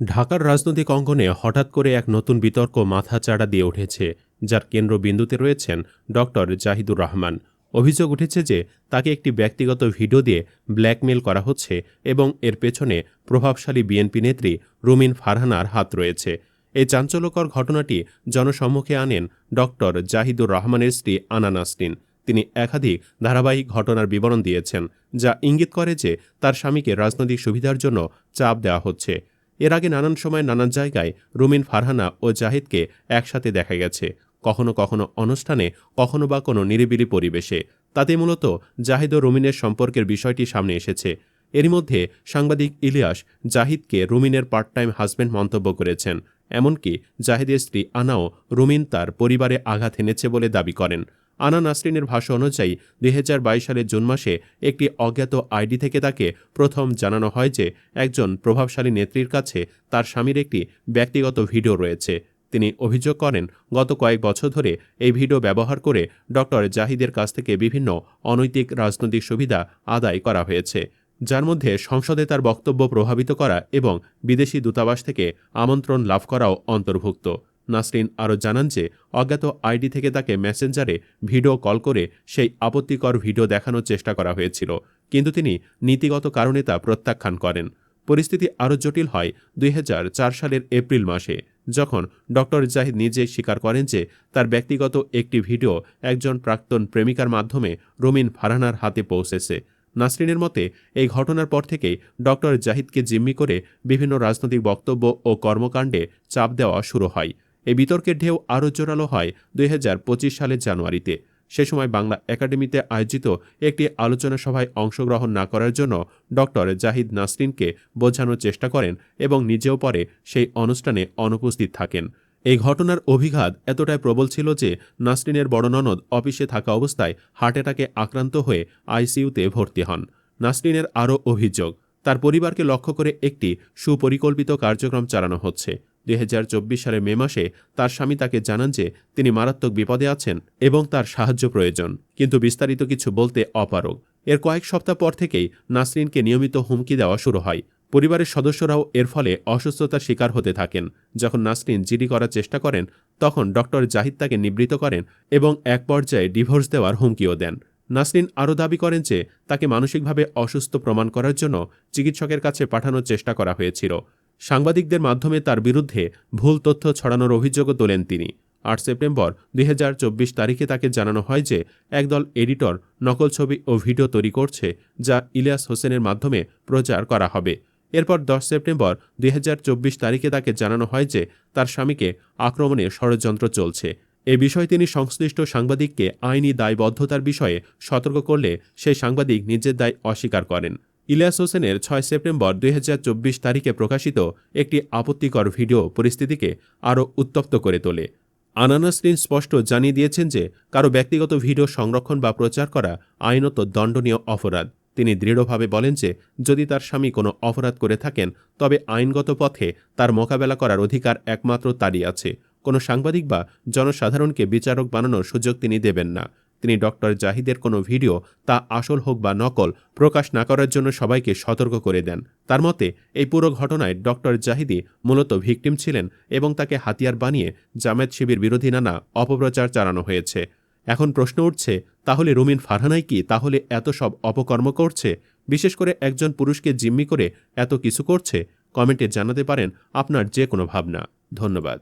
ঢাকার রাজনৈতিক অঙ্গনে হঠাৎ করে এক নতুন বিতর্ক মাথাচাড়া দিয়ে উঠেছে, যার কেন্দ্রবিন্দুতে রয়েছেন ডক্টর জাহিদুর রহমান। অভিযোগ উঠেছে যে তাকে একটি ব্যক্তিগত ভিডিও দিয়ে ব্ল্যাকমেল করা হচ্ছে এবং এর পেছনে প্রভাবশালী বিএনপি নেত্রী রুমিন ফারহানার হাত রয়েছে। এই চাঞ্চল্যকর ঘটনাটি জনসম্মুখে আনেন ডক্টর জাহিদুর রহমানের স্ত্রী আনা নাসরিন। তিনি একাধিক ধারাবাহিক ঘটনার বিবরণ দিয়েছেন, যা ইঙ্গিত করে যে তার স্বামীকে রাজনৈতিক সুবিধার জন্য চাপ দেওয়া হচ্ছে। এর আগে নানান সময় নানান জায়গায় রুমিন, ফারহানা ও জাহিদকে একসাথে দেখা গেছে। কখনো কখনো অনুষ্ঠানে, কখনো বা কোনো নিরিবিলি পরিবেশে। তাতে মূলত জাহিদ ও রুমিনের সম্পর্কের বিষয়টি সামনে এসেছে। এরই মধ্যে সাংবাদিক ইলিয়াস জাহিদকে রুমিনের পার্ট টাইম হাজব্যান্ড মন্তব্য করেছেন। এমনকি জাহিদের স্ত্রী আনাও রুমিন তার পরিবারে আঘাত এনেছে বলে দাবি করেন। আনা নাসরিনের ভাষ্য অনুযায়ী দুই হাজার বাইশ সালের জুন মাসে একটি অজ্ঞাত আইডি থেকে তাকে প্রথম জানানো হয় যে একজন প্রভাবশালী নেত্রীর কাছে তার স্বামীর একটি ব্যক্তিগত ভিডিও রয়েছে। তিনি অভিযোগ করেন, গত কয়েক বছর ধরে এই ভিডিও ব্যবহার করে ডক্টর জাহিদের কাছ থেকে বিভিন্ন অনৈতিক রাজনৈতিক সুবিধা আদায় করা হয়েছে, যার মধ্যে সংসদে তার বক্তব্য প্রভাবিত করা এবং বিদেশি দূতাবাস থেকে আমন্ত্রণ লাভ করাও অন্তর্ভুক্ত। নাসরিন আরও জানান যে, অজ্ঞাত আইডি থেকে তাকে মেসেঞ্জারে ভিডিও কল করে সেই আপত্তিকর ভিডিও দেখানোর চেষ্টা করা হয়েছিল, কিন্তু তিনি নীতিগত কারণে তা প্রত্যাখ্যান করেন। পরিস্থিতি আরও জটিল হয় দুই হাজার চার সালের এপ্রিল মাসে, যখন ডক্টর জাহিদ নিজে স্বীকার করেন যে, তার ব্যক্তিগত একটি ভিডিও একজন প্রাক্তন প্রেমিকার মাধ্যমে রুমিন ফারহানার হাতে পৌঁছেছে। নাসরিনের মতে, এই ঘটনার পর থেকেই ডক্টর জাহিদকে জিম্মি করে বিভিন্ন রাজনৈতিক বক্তব্য ও কর্মকাণ্ডে চাপ দেওয়া শুরু হয়। এই বিতর্কের ঢেউ আরও জোরালো হয় দুই হাজার পঁচিশ সালের জানুয়ারিতে। সে সময় বাংলা একাডেমিতে আয়োজিত একটি আলোচনা সভায় অংশগ্রহণ না করার জন্য ডক্টর জাহিদ নাসরিনকে বোঝানোর চেষ্টা করেন এবং নিজেও পরে সেই অনুষ্ঠানে অনুপস্থিত থাকেন। এই ঘটনার অভিঘাত এতটাই প্রবল ছিল যে নাসরিনের বড় ননদ অফিসে থাকা অবস্থায় হার্ট অ্যাটাকে আক্রান্ত হয়ে আইসিইউতে ভর্তি হন। নাসরিনের আরও অভিযোগ, তার পরিবারকে লক্ষ্য করে একটি সুপরিকল্পিত কার্যক্রম চালানো হচ্ছে। দুই হাজার চব্বিশ সালের মে মাসে তার স্বামী তাকে জানান যে তিনি মারাত্মক বিপদে আছেন এবং তার সাহায্য প্রয়োজন, কিন্তু বিস্তারিত কিছু বলতে অপারগ। এর কয়েক সপ্তাহ পর থেকেই নাসরিনকে নিয়মিত হুমকি দেওয়া শুরু হয়। পরিবারের সদস্যরাও এর ফলে অসুস্থতার শিকার হতে থাকেন। যখন নাসরিন জিডি করার চেষ্টা করেন, তখন ডক্টর জাহিদ তাকে নিবৃত করেন এবং এক পর্যায়ে ডিভোর্স দেওয়ার হুমকিও দেন। নাসরিন আরও দাবি করেন যে তাকে মানসিকভাবে অসুস্থ প্রমাণ করার জন্য চিকিৎসকের কাছে পাঠানোর চেষ্টা করা হয়েছিল। সাংবাদিকদের মাধ্যমে তার বিরুদ্ধে ভুল তথ্য ছড়ানোর অভিযোগও তোলেন তিনি। আট সেপ্টেম্বর দুই হাজার চব্বিশ তারিখে তাকে জানানো হয় যে, একদল এডিটর নকল ছবি ও ভিডিও তৈরি করছে, যা ইলিয়াস হোসেনের মাধ্যমে প্রচার করা হবে। এরপর দশ সেপ্টেম্বর দুই হাজার চব্বিশ তারিখে তাকে জানানো হয় যে, তার স্বামীকে আক্রমণে ষড়যন্ত্র চলছে। এ বিষয়ে তিনি সংশ্লিষ্ট সাংবাদিককে আইনি দায়বদ্ধতার বিষয়ে সতর্ক করলে সেই সাংবাদিক নিজের দায় অস্বীকার করেন। ইলিয়াস হোসেনের ছয় সেপ্টেম্বর দুই হাজার চব্বিশ তারিখে প্রকাশিত একটি আপত্তিকর ভিডিও পরিস্থিতিকে আরও উত্তপ্ত করে তোলে। আনানাসরিন স্পষ্ট জানিয়ে দিয়েছেন যে কারও ব্যক্তিগত ভিডিও সংরক্ষণ বা প্রচার করা আইনত দণ্ডনীয় অপরাধ। তিনি দৃঢ়ভাবে বলেন যে, যদি তার স্বামী কোনো অপরাধ করে থাকেন, তবে আইনগত পথে তার মোকাবেলা করার অধিকার একমাত্র তারই আছে। কোনো সাংবাদিক বা জনসাধারণকে বিচারক বানানোর সুযোগ তিনি দেবেন না। তিনি ডক্টর জাহিদের কোনো ভিডিও, তা আসল হোক বা নকল, প্রকাশ না করার জন্য সবাইকে সতর্ক করে দেন। তার মতে, এই পুরো ঘটনায় ডক্টর জাহিদি মূলত ভিকটিম ছিলেন এবং তাকে হাতিয়ার বানিয়ে জামায়াত শিবির বিরোধী নানা অপপ্রচার চালানো হয়েছে। এখন প্রশ্ন উঠছে, তাহলে রুমিন ফারহানাই কি তাহলে এত সব অপকর্ম করছে? বিশেষ করে একজন পুরুষকে জিম্মি করে এত কিছু করছে? কমেন্টে জানাতে পারেন আপনার যে কোনো ভাবনা। ধন্যবাদ।